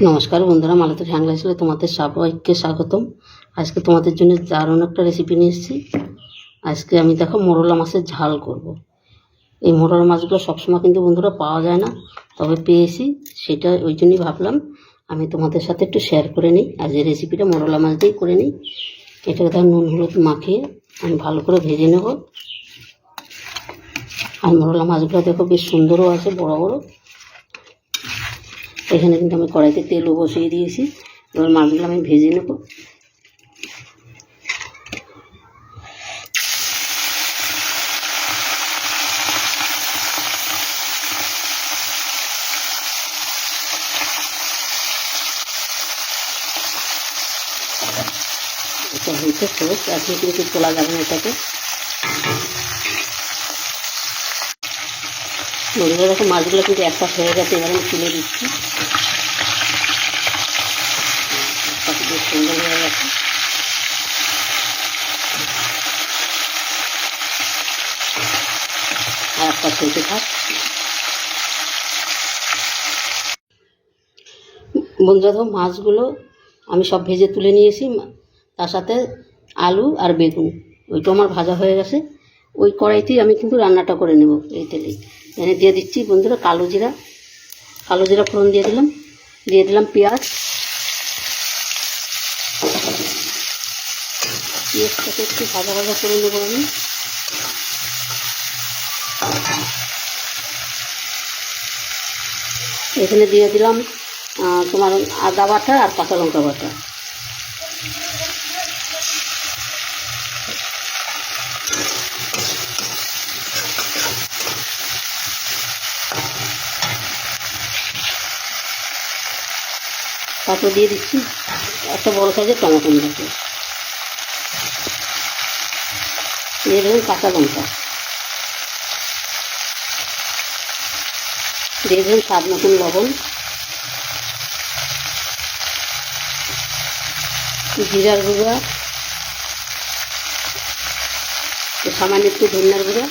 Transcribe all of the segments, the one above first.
নমস্কার বন্ধুরা মালাতের হ্যাংলা ছিল তোমাদের সবাইকে স্বাগতম। আজকে তোমাদের জন্য দারুণ একটা রেসিপি নিয়ে এসেছি। আজকে আমি দেখো মোরলা মাছের ঝাল করব। এই মোরলা মাছগুলো সবসময় কিন্তু বন্ধুরা পাওয়া যায় না, তবে পেয়েছি সেটা, ওই জন্যই ভাবলাম আমি তোমাদের সাথে একটু শেয়ার করে নিই। আজ এই রেসিপিটা মোরলা মাছ দিয়েই করে নিই, এটাকে ধর নুন, হলুদ মাখিয়ে আমি ভালো করে ভেজে নেব। আর মোরলা মাছগুলো দেখো বেশ সুন্দরও আছে, বড় বড়। এখানে কিন্তু আমি কড়াইতে তেলও বসিয়ে দিয়েছি। এবার মাছগুলো আমি ভেজে নেব। এটা হইতে হোক এখন কিন্তু তোলা যাবে না এটাকে বন্ধুরা দেখো মাছগুলো কিন্তু এক পাশ হয়ে গেছে, এবার আমি তুলে দিচ্ছি। সুন্দর হয়ে গেছে। আর একটা থাক। বন্ধুরা, দেখো মাছগুলো আমি সব ভেজে তুলে নিয়েছি তার সাথে আলু আর বেগুন। ওইটা আমার ভাজা হয়ে গেছে। ওই কড়াইতেই আমি কিন্তু রান্নাটা করে নেব এই তেলেই। এখানে দিয়ে দিচ্ছি বন্ধুরা কালো জিরা। কালো জিরা ফোড়ন দিয়ে দিলাম। দিয়ে দিলাম পেঁয়াজ। পেঁয়াজটাকে একটু ভাজা ভাজা করে নেব আমি। এখানে দিয়ে দিলাম তোমার আদা বাটা আর কাঁচা লঙ্কা বাটা। তারপর দিয়ে দিচ্ছি একটা বড় সাইজের টমেটো নিয়েছি। দিয়ে দেবেন কাঁচা লঙ্কা। দিয়ে দেবেন স্বাদ মতন লবণ। জিরার গুঁড়া। সামান্য একটু ধনিয়ার গুঁড়া।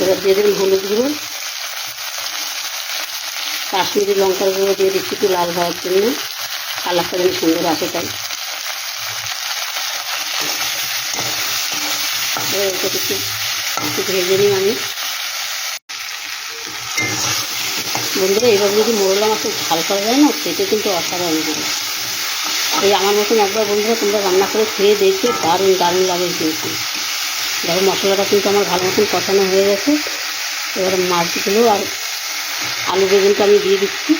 এবার দিয়ে দেবেন হলুদ গুঁড়ো। কাশ্মীরি লঙ্কার গুঁড়ো দিয়ে দিচ্ছি একটু লাল হওয়ার জন্য। কালারটা যেন সুন্দর আসে তাই। ভেজে নিই আমি। বন্ধুরা, এইভাবে যদি মোরলা মাছের ঝাল করা যায় না, খেতে কিন্তু অসাধারণ হবে এই আমার মতন একবার বন্ধুরা তোমরা রান্না করে খেয়ে দেখবে, দারুণ দারুণ লাগে কিন্তু দেখো, মশলাটা কিন্তু আমার ভালো মতন কষানো হয়ে গেছে। এবার মাছগুলো আর আলু বেগুনটা আমি দিয়ে দিচ্ছি।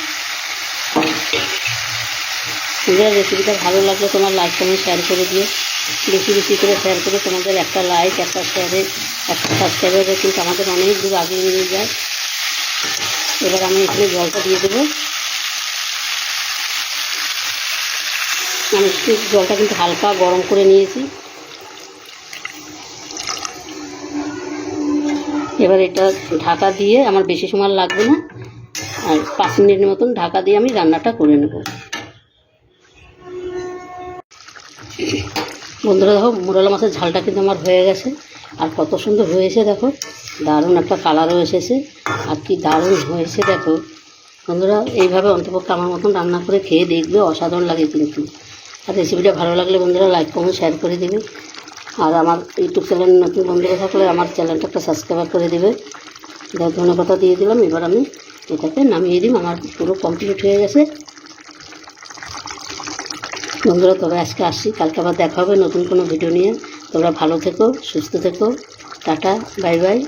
বন্ধুরা রেসিপিটা ভালো লাগলে তোমার লাইক কমেন্ট শেয়ার করে দিও। বেশি বেশি করে শেয়ার করে তোমাদের একটা লাইক একটা শেয়ারে একটা সাবস্ক্রাইবারে কিন্তু আমাদের অনেক দূর আগে নিয়ে যায়। এবার আমি এখানে জলটা দিয়ে দেবো। আমি জলটা কিন্তু হালকা গরম করে নিয়েছি। এবার এটা ঢাকা দিয়ে আমার বেশি সময় লাগবে না। আর পাঁচ মিনিটের মতন ঢাকা দিয়ে আমি রান্নাটা করে নেব। বন্ধুরা দেখো, মুরালা মাছের ঝালটা কিন্তু আমার হয়ে গেছে। আর কত সুন্দর হয়েছে দেখো। দারুণ একটা কালারও এসেছে। আর কি দারুণ হয়েছে দেখো। বন্ধুরা, এইভাবে অন্তপক্ষে আমার মতন রান্না করে খেয়ে দেখবে, অসাধারণ লাগে কিন্তু। আর রেসিপিটা ভালো লাগলে বন্ধুরা লাইক কমেন্ট শেয়ার করে দেবে। আর আমার ইউটিউব চ্যানেল নতুন বন্ধুরা থাকলে আমার চ্যানেলটা একটা সাবস্ক্রাইব করে দেবে। দেখ ধন্যবাদ দিয়ে দিলাম, এবার আমি এটাকে নামিয়ে দিই। আমার পুরো কমপ্লিট হয়ে গেছে। বন্ধুরা, তবে আজকে আসি কালকে আবার দেখা হবে নতুন কোনো ভিডিও নিয়ে। তোমরা ভালো থেকো, সুস্থ থেকো। Tata, bye bye.